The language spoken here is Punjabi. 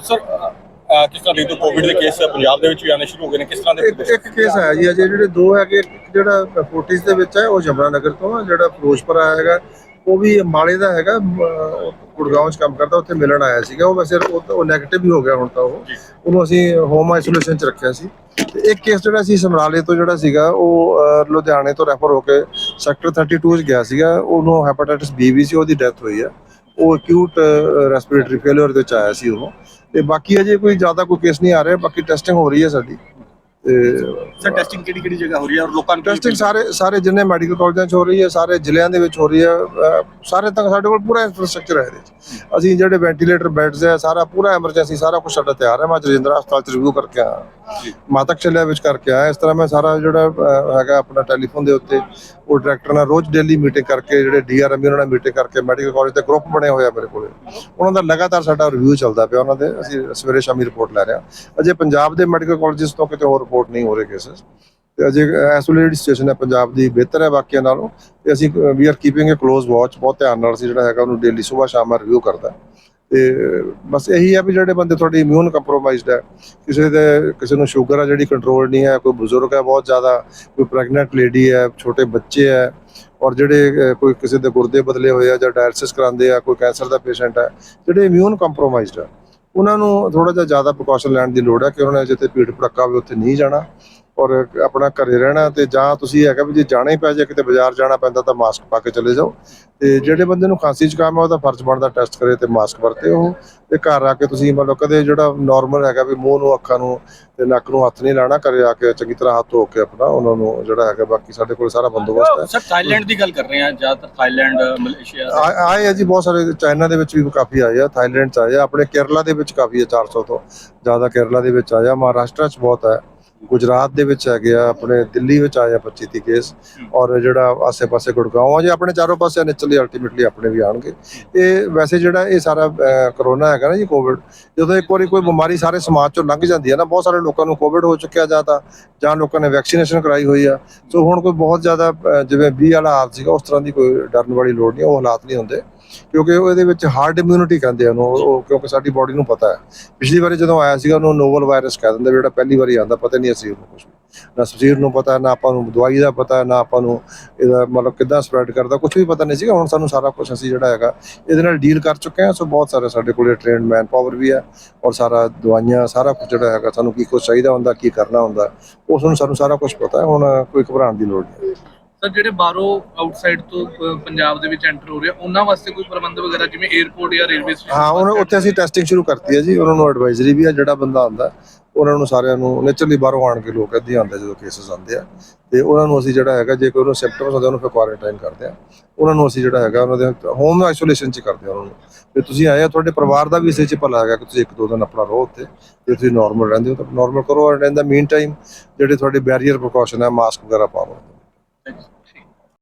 ਸਰ ਅਹ, ਕਿਸ ਤਰ੍ਹਾਂ ਦੇ ਤੋਂ ਕੋਵਿਡ ਦੇ ਕੇਸ ਪੰਜਾਬ ਦੇ ਵਿੱਚ ਵੀ ਆਣੇ ਸ਼ੁਰੂ ਹੋ ਗਏ ਨੇ ਕਿਸ ਤਰ੍ਹਾਂ ਦੇ ਇੱਕ ਇੱਕ ਕੇਸ ਆਇਆ ਜੀ ਅਜੇ ਜਿਹੜੇ ਦੋ ਹੈਗੇ ਇੱਕ ਜਿਹੜਾ ਫੋਰਟਿਸ ਦੇ ਵਿੱਚ ਹੈ ਉਹ ਜਮਨਾ ਨਗਰ ਤੋਂ ਆ ਜਿਹੜਾ ਫਿਰੋਜ਼ਪੁਰ ਆਇਆ ਹੈਗਾ ਉਹ ਵੀ ਅੰਬਾਲੇ ਦਾ ਹੈਗਾ ਮ, ਉਹ ਗੁੜਗਾਉਂ 'ਚ ਕੰਮ ਕਰਦਾ ਉੱਥੇ ਮਿਲਣ ਆਇਆ ਸੀਗਾ ਉਹ ਵੈਸੇ ਉਹ ਉਹ 네ਗੇਟਿਵ ਹੀ ਹੋ ਗਿਆ ਹੁਣ ਤਾਂ ਉਹ। ਉਹਨੂੰ ਅਸੀਂ ਹੋਮ ਆਈਸੋਲੇਸ਼ਨ 'ਚ ਰੱਖਿਆ ਸੀ। ਤੇ ਇੱਕ ਕੇਸ ਜਿਹੜਾ ਸੀ ਸਮਰਾਲੇ ਤੋਂ ਜਿਹੜਾ ਸੀਗਾ ਉਹ ਲੁਧਿਆਣੇ ਤੋਂ ਰੈਫਰ ਹੋ ਕੇ ਸੈਕਟਰ 32 'ਚ ਗਿਆ ਸੀਗਾ ਉਹਨੂੰ ਹੈਪੇਟਾਈਟਸ ਬੀ ਵੀ ਸੀ ਉਹਦੀ ਡੈਥ ਹੋਈ ਆ। ਉਹ ਅਕਿਊਟ ਰੈਸਪੀਰੇਟਰੀ ਫੇਲਿਅਰ ਦੇ ਵਿੱਚ ਆਇਆ ਸੀ ਉਹ। ਤੇ ਬਾਕੀ ਅਜੇ ਕੋਈ ਜ਼ਿਆਦਾ ਕੋਈ ਕੇਸ ਨਹੀਂ ਆ ਰਿਹਾ, ਬਾਕੀ ਟੈਸਟਿੰਗ ਹੋ ਰਹੀ ਹੈ ਸਾਡੀ। ਸਰ ਟੈਸਟਿੰਗ ਕਿਹੜੀ ਕਿਹੜੀ ਜਗ੍ਹਾ ਹੋ ਰਹੀ ਹੈ ਔਰ ਲੋਕਾਂ ਨੂੰ ਟੈਸਟਿੰਗ ਸਾਰੇ ਸਾਰੇ ਜਿੰਨੇ ਮੈਡੀਕਲ ਕਾਲਜਾਂ 'ਚ ਹੋ ਰਹੀ ਹੈ ਸਾਰੇ ਜ਼ਿਲ੍ਹਿਆਂ ਦੇ ਵਿੱਚ ਹੋ ਰਹੀ ਹੈ ਸਾਰੇ ਤੱਕ ਸਾਡੇ ਕੋਲ ਪੂਰਾ ਇਨਫਰਾਸਟ੍ਰਕਚਰ ਹੈ ਇਹਦੇ ਅਸੀਂ ਜਿਹੜੇ ਵੈਂਟੀਲੇਟਰ ਬੈੱਡਸ ਹੈ ਸਾਰਾ ਪੂਰਾ ਐਮਰਜੈਂਸੀ ਸਾਰਾ ਕੁਝ ਸਾਡਾ ਤਿਆਰ ਹੈ। ਮੈਂ ਰਜਿੰਦਰਾ ਹਸਪਤਾਲ 'ਚ ਰਿਵਿਊ ਕਰਕੇ ਆਇਆ। ਮਾਤਕ ਚੱਲਿਆ ਵਿੱਚ ਕਰਕੇ ਆਇਆ। ਇਸ ਤਰ੍ਹਾਂ ਮੈਂ ਸਾਰਾ ਜਿਹੜਾ ਹੈਗਾ ਆਪਣਾ ਟੈਲੀਫੋਨ ਦੇ ਉੱਤੇ ਉਹ ਡਾਇਰੈਕਟਰ ਨਾਲ ਰੋਜ਼ ਡੇਲੀ ਮੀਟਿੰਗ ਕਰਕੇ ਜਿਹੜੇ ਡੀਆਰਐਮ ਉਹਨਾਂ ਨਾਲ ਮੀਟਿੰਗ ਕਰਕੇ ਮੈਡੀਕਲ ਕਾਲਜ ਦੇ ਗਰੁੱਪ ਬਣੇ ਹੋਏ ਆ ਮੇਰੇ ਕੋਲੇ। ਉਹਨਾਂ ਦਾ ਲਗਾਤਾਰ ਸਾਡਾ ਰਿਵਿਊ ਚੱਲਦਾ ਪਿਆ। ਉਹਨਾਂ ਦੇ ਅਸੀਂ ਸਵੇਰੇ ਸ਼ਾਮੀ ਰਿਪੋਰਟ ਲੈ ਰਹੇ ਹਾਂ। ਅਜੇ ਪੰਜਾਬ ਦੇ ਮੈਡੀਕਲ ਕਾਲਜਸ ਤੋਂ ਕਿਤੇ ਹੋਰ ਰਿਪੋਰਟ ਨਹੀਂ ਹੋ ਰਹੇ ਕੇਸਸ ਤੇ ਅਜੇ ਇਸ ਵੇਲੇ ਜਿਹੜੀ ਸਿਚੁਏਸ਼ਨ ਹੈ, ਪੰਜਾਬ ਦੀ ਬਿਹਤਰ ਹੈ ਬਾਕੀਆਂ ਨਾਲੋਂ। ਤੇ ਅਸੀਂ we are keeping a close watch ਬਹੁਤ ਧਿਆਨ ਨਾਲ ਅਸੀਂ ਜਿਹੜਾ ਹੈਗਾ ਉਹਨੂੰ ਡੇਲੀ ਸਵੇਰ ਸ਼ਾਮ ਰਿਵਿਊ ਕਰਦਾ। ਤੇ ਬਸ ਇਹੀ ਹੈ ਵੀ ਜਿਹੜੇ ਬੰਦੇ ਤੁਹਾਡੀ ਇਮਿਊਨ ਕੰਪਰੋਮਾਈਜ਼ਡ ਹੈ, ਕਿਸੇ ਦੇ, ਕਿਸੇ ਨੂੰ ਸ਼ੂਗਰ ਆ ਜਿਹੜੀ ਕੰਟਰੋਲ ਨਹੀਂ ਹੈ, ਕੋਈ ਬਜ਼ੁਰਗ ਹੈ ਬਹੁਤ ਜ਼ਿਆਦਾ, ਕੋਈ ਪ੍ਰੈਗਨੈਂਟ ਲੇਡੀ ਹੈ, ਛੋਟੇ ਬੱਚੇ ਹੈ, ਔਰ ਜਿਹੜੇ ਕੋਈ ਕਿਸੇ ਦੇ ਗੁਰਦੇ ਬਦਲੇ ਹੋਏ ਆ ਜਾਂ ਡਾਇਲਿਸਿਸ ਕਰਾਉਂਦੇ ਆ, ਕੋਈ ਕੈਂਸਰ ਦਾ ਪੇਸ਼ੈਂਟ ਹੈ, ਜਿਹੜੇ ਇਮਿਊਨ ਕੰਪਰੋਮਾਈਜ਼ਡ ਹੈ ਉਹਨਾਂ ਨੂੰ ਥੋੜਾ ਜਿਹਾ ਜ਼ਿਆਦਾ ਪ੍ਰੀਕਾਸ਼ਨ ਲੈਣ ਦੀ ਲੋੜ ਹੈ ਕਿ ਉਹਨਾਂ ਨੇ ਜਿੱਥੇ ਭੀੜ ਭੜੱਕਾ ਹੋਵੇ ਉੱਥੇ ਨਹੀਂ ਜਾਣਾ। ਔਰ ਆਪਣਾ ਘਰੇ ਰਹਿਣਾ ਤੇ ਜਾਂ ਤੁਸੀਂ ਹੈਗਾ ਵੀ ਜੇ ਜਾਣਾ ਹੀ ਪੈ ਜਾਏ ਕਿਤੇ ਬਾਜ਼ਾਰ ਜਾਣਾ ਪੈਂਦਾ ਤਾਂ ਮਾਸਕ ਪਾ ਕੇ ਚਲੇ ਜਾਓ। ਤੇ ਜਿਹੜੇ ਬੰਦੇ ਨੂੰ ਖਾਂਸੀ ਜ਼ੁਕਾਮ ਹੈ ਉਹਦਾ ਫਰਜ਼ ਬਣਦਾ ਟੈਸਟ ਕਰੇ ਤੇ ਮਾਸਕ ਵਰਤੇ ਉਹ ਤੇ ਘਰ ਆ ਕੇ ਤੁਸੀਂ ਮਤਲਬ ਕਦੇ ਜਿਹੜਾ ਨਾਰਮਲ ਹੈਗਾ ਵੀ ਮੂੰਹ ਨੂੰ ਅੱਖਾਂ ਨੂੰ ਤੇ ਨੱਕ ਨੂੰ ਹੱਥ ਨਹੀਂ ਲਾਣਾ ਘਰੇ ਆ ਕੇ ਚੰਗੀ ਤਰ੍ਹਾਂ ਹੱਥ ਧੋ ਕੇ ਆਪਣਾ ਉਹਨਾਂ ਨੂੰ ਜਿਹੜਾ ਹੈਗਾ ਬਾਕੀ ਸਾਡੇ ਕੋਲ ਸਾਰਾ ਬੰਦੋਬਸਤ ਹੈ। ਸਰ ਥਾਈਲੈਂਡ ਦੀ ਗੱਲ ਕਰ ਰਹੇ ਹਾਂ ਜ਼ਿਆਦਾਤਰ ਥਾਈਲੈਂਡ ਮਲੇਸ਼ੀਆ ਆ- ਆਏ ਆ ਜੀ ਬਹੁਤ ਸਾਰੇ ਚਾਈਨਾ ਦੇ ਵਿੱਚ ਵੀ ਕਾਫੀ ਆਏ ਆ ਥਾਈਲੈਂਡ ਚ ਆਏ ਆ ਆਪਣੇ ਕੇਰਲਾ ਦੇ ਵਿੱਚ ਕਾਫੀ ਹੈ 400 ਤੋਂ ਜ਼ਿਆਦਾ ਕੇਰਲਾ ਦੇ ਵਿੱਚ ਆਇਆ ਮਹਾਰਾਸ਼ਟਰ ਚ ਬਹੁਤ ਹੈ। ਗੁਜਰਾਤ ਦੇ ਵਿੱਚ ਹੈਗੇ ਆ, ਆਪਣੇ ਦਿੱਲੀ ਵਿੱਚ ਆਇਆ 25 30 ਕੇਸ ਔਰ ਜਿਹੜਾ ਆਸੇ-ਪਾਸੇ ਗੁੜਗਾਉਂ ਆ, ਜੇ ਆਪਣੇ ਚਾਰੋਂ ਪਾਸੇ ਨਿਚਲੀ ਅਲਟੀਮੇਟਲੀ ਆਪਣੇ ਵੀ ਆਣਗੇ ਇਹ ਵੈਸੇ ਜਿਹੜਾ ਇਹ ਸਾਰਾ ਕਰੋਨਾ ਹੈਗਾ ਨਾ ਜੀ ਕੋਵਿਡ ਜਦੋਂ ਇੱਕ ਵਾਰੀ ਕੋਈ ਬਿਮਾਰੀ ਸਾਰੇ ਸਮਾਜ ਚੋਂ ਲੰਘ ਜਾਂਦੀ ਹੈ ਨਾ, ਬਹੁਤ ਸਾਰੇ ਲੋਕਾਂ ਨੂੰ ਕੋਵਿਡ ਹੋ ਚੁੱਕਿਆ ਜਾਂ ਤਾਂ, ਜਾਂ ਲੋਕਾਂ ਨੇ ਵੈਕਸੀਨੇਸ਼ਨ ਕਰਾਈ ਹੋਈ ਆ। ਸੋ ਹੁਣ ਕੋਈ ਬਹੁਤ ਜ਼ਿਆਦਾ ਜਿਵੇਂ 20 ਵਾਲਾ ਹਾਲ ਸੀਗਾ, ਉਸ ਤਰ੍ਹਾਂ ਦੀ ਕੋਈ ਡਰਨ ਵਾਲੀ ਲੋੜ ਨਹੀਂ, ਉਹ ਹਾਲਾਤ ਨਹੀਂ ਹੁੰਦੇ। ਕਿਉਂਕਿ ਉਹ ਇਹਦੇ ਵਿੱਚ ਹਾਰਡ ਇਮਿਊਨਿਟੀ ਕਹਿੰਦੇ ਆ ਉਹਨੂੰ, ਉਹ ਕਿਉਂਕਿ ਸਾਡੀ ਬਾਡੀ ਨੂੰ ਪਤਾ ਹੈ। ਪਿਛਲੀ ਵਾਰੀ ਜਦੋਂ ਆਇਆ ਸੀਗਾ, ਉਹਨੂੰ ਨੋਵਲ ਵਾਇਰਸ ਕਹਿ ਦਿੰਦੇ ਜਿਹੜਾ ਪਹਿਲੀ ਵਾਰੀ ਆਉਂਦਾ, ਪਤਾ ਨਹੀਂ ਅਸੀਂ ਉਹਨੂੰ ਕੁਝ ਨਾ ਸਰੀਰ ਨੂੰ ਪਤਾ ਨਾ ਆਪਾਂ ਨੂੰ ਦਵਾਈ ਦਾ ਪਤਾ ਨਾ ਆਪਾਂ ਨੂੰ ਇਹਦਾ ਮਤਲਬ ਕਿੱਦਾਂ ਸਪਰੈਡ ਕਰਦਾ ਕੁਝ ਵੀ ਪਤਾ ਨਹੀਂ ਸੀਗਾ। ਹੁਣ ਸਾਨੂੰ ਸਾਰਾ ਕੁਝ ਅਸੀਂ ਜਿਹੜਾ ਹੈਗਾ ਇਹਦੇ ਨਾਲ ਡੀਲ ਕਰ ਚੁੱਕੇ ਹਾਂ। ਸੋ ਬਹੁਤ ਸਾਰੇ ਸਾਡੇ ਕੋਲੇ ਟ੍ਰੇਨਡ ਮੈਨ ਪਾਵਰ ਵੀ ਹੈ ਔਰ ਸਾਰਾ ਦਵਾਈਆਂ ਸਾਰਾ ਕੁਝ ਜਿਹੜਾ ਹੈਗਾ ਸਾਨੂੰ ਕੀ ਕੁਝ ਚਾਹੀਦਾ ਹੁੰਦਾ ਕੀ ਕਰਨਾ ਹੁੰਦਾ ਉਸ ਨੂੰ ਸਾਨੂੰ ਸਾਰਾ ਕੁਝ ਪਤਾ ਹੈ। ਹੁਣ ਕੋਈ ਘਬਰਾਉਣ ਦੀ ਲੋੜ ਨਹੀਂ। ਸਰ ਜਿਹੜੇ ਬਾਹਰੋਂ ਆਊਟਸਾਈਡ ਤੋਂ ਪੰਜਾਬ ਦੇ ਵਿੱਚ ਐਂਟਰ ਹੋ ਰਹੇ ਉਹਨਾਂ ਵਾਸਤੇ ਕੋਈ ਪ੍ਰਬੰਧ ਵਗੈਰਾ ਜਿਵੇਂ 에어ਪੋਰਟ ਜਾਂ ਰੇਲਵੇ ਸਟੇਸ਼ਨ ਹਾਂ ਉਹਨਾਂ ਉੱਥੇ ਅਸੀਂ ਟੈਸਟਿੰਗ ਸ਼ੁਰੂ ਕਰਤੀ ਹੈ ਜੀ। ਉਹਨਾਂ ਨੂੰ ਐਡਵਾਈਜ਼ਰੀ ਵੀ ਹੈ ਜਿਹੜਾ ਬੰਦਾ ਆਉਂਦਾ। ਉਹਨਾਂ ਨੂੰ ਸਾਰਿਆਂ ਨੂੰ ਨੇਚਰਲੀ ਬਾਹਰੋਂ ਆਣ ਕੇ ਲੋਕ ਇੱਦਾਂ ਹੀ ਆਉਂਦੇ ਜਦੋਂ ਕੇਸਸ ਆਉਂਦੇ ਆ। ਤੇ ਉਹਨਾਂ ਨੂੰ ਅਸੀਂ ਜਿਹੜਾ ਹੈਗਾ, ਜੇ ਕੋਈ ਉਹਨੂੰ ਸਿੰਪਟਮਸ ਹੁੰਦੇ ਉਹਨੂੰ ਫਿਰ ਕੁਆਰੰਟਾਈਨ ਕਰਦੇ ਆ। ਉਹਨਾਂ ਨੂੰ ਅਸੀਂ ਜਿਹੜਾ ਹੈਗਾ, ਉਹਨਾਂ ਦੇ ਹੋਮ ਆਈਸੋਲੇਸ਼ਨ ਚ ਕਰਦੇ ਆ ਉਹਨਾਂ ਨੂੰ। ਤੇ ਤੁਸੀਂ ਆਏ ਆ, ਤੁਹਾਡੇ ਪਰਿਵਾਰ ਦਾ ਵੀ ਇਸੇ ਚ ਭਲਾ ਹੈਗਾ ਕਿ ਤੁਸੀਂ ਇੱਕ ਦੋ ਦਿਨ ਆਪਣਾ ਰਹੋ ਉੱਥੇ ਜੇ ਤੁਸੀਂ ਨਾਰਮਲ ਰਹਿੰਦੇ ਹੋ। ਤਾਂ ਨਾਰਮਲ ਕਰੋ and in the mean time ਜਿਹੜੇ ਤੁਹਾਡੇ ਬੈਰੀਅਰ ਪ੍ਰੀਕਾਸ਼ਨ ਹੈ ਮਾਸਕ ਵਗੈਰਾ ਪਾਓ।